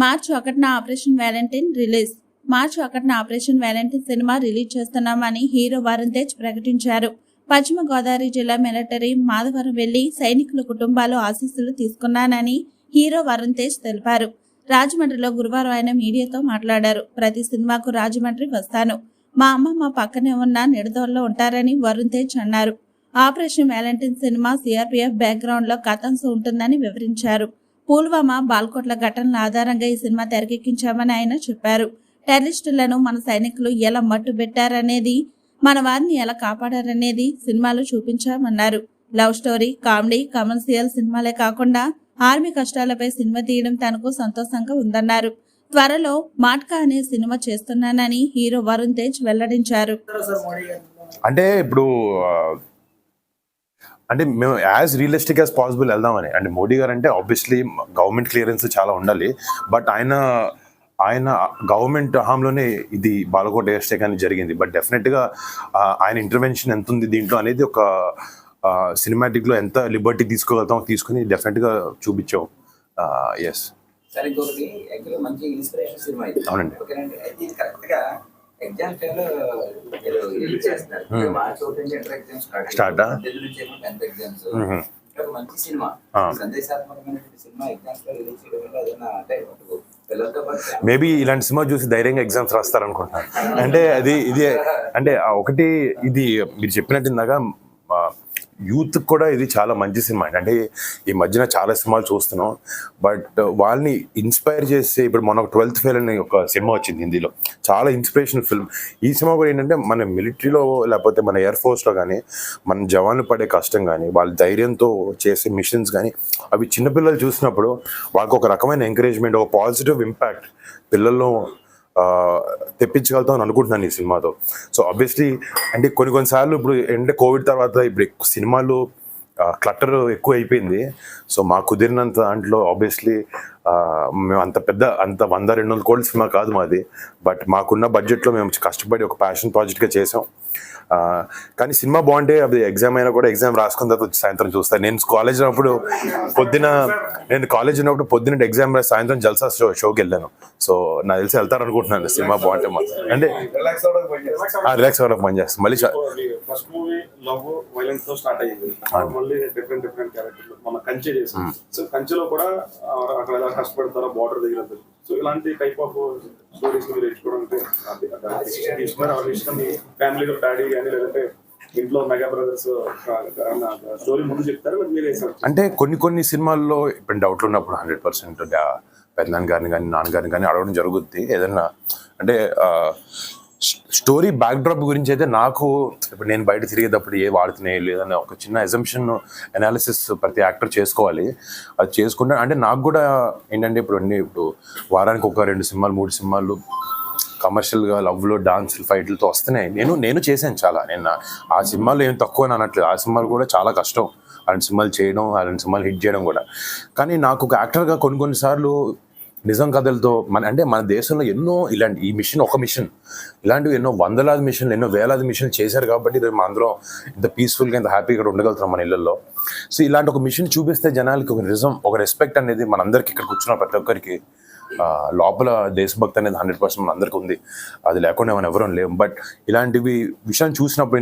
మార్చి ఒకటిన operation Valentine release. మార్చి ఒకటిన ఆపరేషన్ వ్యాలంటైన్ సినిమా రిలీజ్ చేస్తున్నామని హీరో వరుణ్ తేజ్ ప్రకటించారు. పశ్చిమ గోదావరి జిల్లా మిలిటరీ మాధవరం వెళ్ళి సైనికుల కుటుంబాలు ఆశీస్సులు తీసుకున్నానని హీరో వరుణ్ తేజ్ తెలిపారు. రాజమండ్రిలో గురువారం ఆయన మీడియాతో మాట్లాడారు. ప్రతి సినిమాకు రాజమండ్రి వస్తాను. మా అమ్మ మా పక్కనే ఉన్న నిడదోల్లో ఉంటారని వరుణ్ తేజ్ అన్నారు. ఆపరేషన్ వ్యాలంటైన్ సినిమా సిఆర్పిఎఫ్ బ్యాక్గ్రౌండ్లో కథాంశం ఉంటుందని వివరించారు. పుల్వామా బాల్కోట్ల ఘటనల ఆధారంగా ఈ సినిమా తెరకెక్కించామని ఆయన చెప్పారు. టెర్రరిస్టులను మన సైనికులు ఎలా మట్టు పెట్టారనేది మన వారిని ఎలా కాపాడారనేది సినిమాలో చూపించామన్నారు. లవ్ స్టోరీ కామెడీ కమర్షియల్ సినిమాలే కాకుండా ఆర్మీ కష్టాలపై సినిమా తీయడం తనకు సంతోషంగా ఉందన్నారు. త్వరలో మాట్కా అనే సినిమా చేస్తున్నానని హీరో వరుణ్ తేజ్ వెల్లడించారు. అంటే ఇప్పుడు అంటే మేము యాజ్ రియలిస్టిక్ యాజ్ పాసిబుల్ వెళ్దామని. అంటే మోడీ గారు అంటే ఆబ్వియస్లీ గవర్నమెంట్ క్లియరెన్స్ చాలా ఉండాలి. బట్ ఆయన ఆయన గవర్నమెంట్ హయాంలోనే ఇది బాలకోట ఎస్టేక్ అని జరిగింది బట్ డెఫినెట్గా ఆయన ఇంటర్వెన్షన్ ఎంత ఉంది దీంట్లో అనేది ఒక సినిమాటిక్లో ఎంత లిబర్టీ తీసుకోగలుగుతాం తీసుకుని డెఫినెట్గా చూపించాం. ఎస్ సరే మంచి ఇన్స్పిరేషన్ సినిమా అవునండి. ఓకేనండి. టైంలో చేస్తున్నారు Hmm. మార్చ్ ఒకటి నుంచి ఇంటర్ ఎగ్జామ్స్ స్టార్ట్ Start ఆ? టెన్త్ నుంచి ఏమో టెన్త్ ఎగ్జామ్స్. ఒక మంచి సినిమా ఆ. సందేశాత్మకమైనటువంటి సినిమా ఎగ్జామ్స్లో రిలీజ్ చేయడం వల్ల అదన్నా టైం పట్టుకో పిల్లలతో పాటు మేబీ ఇలాంటి సినిమా చూసి ధైర్యంగా ఎగ్జామ్స్ రాస్తారనుకుంటున్నాను అంటే అది ఇది అంటే ఒకటి ఇది మీరు చెప్పినట్టు ఇందాక యూత్ కూడా ఇది చాలా మంచి సినిమా అంటే ఈ మధ్యన చాలా సినిమాలు చూస్తున్నాం. బట్ వాళ్ళని ఇన్స్పైర్ చేసే ఇప్పుడు మన ట్వెల్త్ ఫెయిల్ అనే ఒక సినిమా వచ్చింది హిందీలో. చాలా ఇన్స్పిరేషనల్ ఫిల్మ్. ఈ సినిమా కూడా ఏంటంటే మన మిలిటరీలో లేకపోతే మన ఎయిర్ ఫోర్స్లో కానీ మన జవాన్లు పడే కష్టం కానీ వాళ్ళ ధైర్యంతో చేసే మిషన్స్ కానీ అవి చిన్నపిల్లలు చూసినప్పుడు వాళ్ళకి ఒక రకమైన ఎంకరేజ్మెంట్ ఒక పాజిటివ్ ఇంపాక్ట్ పిల్లల్లో తెప్పించగలుగుతాం అనుకుంటున్నాను ఈ సినిమాతో. సో ఆబ్వియస్లీ అంటే కొన్ని కొన్నిసార్లు ఇప్పుడు అంటే కోవిడ్ తర్వాత ఇప్పుడు ఎక్కువ సినిమాలు క్లటర్ ఎక్కువ అయిపోయింది. సో మాకు కుదిరినంత దాంట్లో ఆబ్వియస్లీ మేము అంత పెద్ద అంత వంద రెండు వందల కోట్ల సినిమా కాదు మాది. బట్ మాకున్న బడ్జెట్లో మేము కష్టపడి ఒక ప్యాషన్ ప్రాజెక్ట్గా చేసాం. కానీ సినిమా బాగుంటే అది ఎగ్జామ్ అయినా కూడా ఎగ్జామ్ రాసుకున్న తర్వాత వచ్చి సాయంత్రం చూస్తాను నేను కాలేజ్ ఉన్నప్పుడు పొద్దున నేను కాలేజ్ ఉన్నప్పుడు పొద్దున ఎగ్జామ్ రాసి సాయంత్రం జల్సా షో షోకి వెళ్ళాను. సో నాకు తెలిసి వెళ్తారు అనుకుంటున్నాను సినిమా బాగుంటే అంటే రిలాక్స్ అవ్వడానికి పని చేస్తాను మళ్ళీ మన కంచె చేసాం. సో కంచెలో కూడా అక్కడ ఎలా కష్టపడతారో బార్డర్ దగ్గర సో ఇలాంటి టైప్ ఆఫ్ స్టోరీస్ మీరు ఎంచుకోవడానికి తీసుకున్నారు. వాళ్ళ ఇష్టం మీ ఫ్యామిలీలో డాడీ కానీ లేదంటే ఇంట్లో మెగా బ్రదర్స్ స్టోరీ ముందు చెప్తారు? మరి మీరు అంటే కొన్ని కొన్ని సినిమాల్లో ఇప్పుడు డౌట్లు ఉన్నప్పుడు హండ్రెడ్ పర్సెంట్ పెద్దనాన్న గారిని కానీ నాన్నగారిని కానీ అడగడం జరుగుద్ది. ఏదన్నా అంటే స్టోరీ బ్యాక్డ్రాప్ గురించి అయితే నాకు ఇప్పుడు నేను బయట తిరిగేటప్పుడు ఏ వాడుతున్నాయి లేదని ఒక చిన్న ఎజంప్షన్ అనాలిసిస్ ప్రతి యాక్టర్ చేసుకోవాలి. అది చేసుకుంటే అంటే నాకు కూడా ఏంటంటే ఇప్పుడు అన్ని ఇప్పుడు వారానికి ఒక రెండు సినిమాలు మూడు సినిమాలు కమర్షియల్గా లవ్లో డాన్సులు ఫైట్లతో వస్తున్నాయి. నేను నేను చేశాను చాలా. నేను ఆ సినిమాలు ఏం తక్కువ అని అనట్లేదు. ఆ సినిమాలు కూడా చాలా కష్టం. అలాంటి సినిమాలు చేయడం అలాంటి సినిమాలు హిట్ చేయడం కూడా. కానీ నాకు ఒక యాక్టర్గా కొన్ని కొన్నిసార్లు నిజం కథలతో మన అంటే మన దేశంలో ఎన్నో ఇలాంటి ఈ మిషన్ ఒక మిషన్. ఇలాంటివి ఎన్నో వందలాది మిషన్లు ఎన్నో వేలాది మిషన్లు చేశారు కాబట్టి మనం అందరం ఇంత పీస్ఫుల్గా ఇంత హ్యాపీగా ఉండగలుగుతున్నాం మన ఇళ్ళలో సో ఇలాంటి ఒక మిషన్ చూపిస్తే జనాలకి ఒక నిజం ఒక రెస్పెక్ట్ అనేది మనందరికీ ఇక్కడ కూర్చున్న ప్రతి ఒక్కరికి లోపల దేశభక్తి అనేది హండ్రెడ్ పర్సెంట్ మన అందరికీ ఉంది. అది లేకుండా మనం ఎవరూ లేము బట్ ఇలాంటివి విషయాన్ని చూసినప్పుడు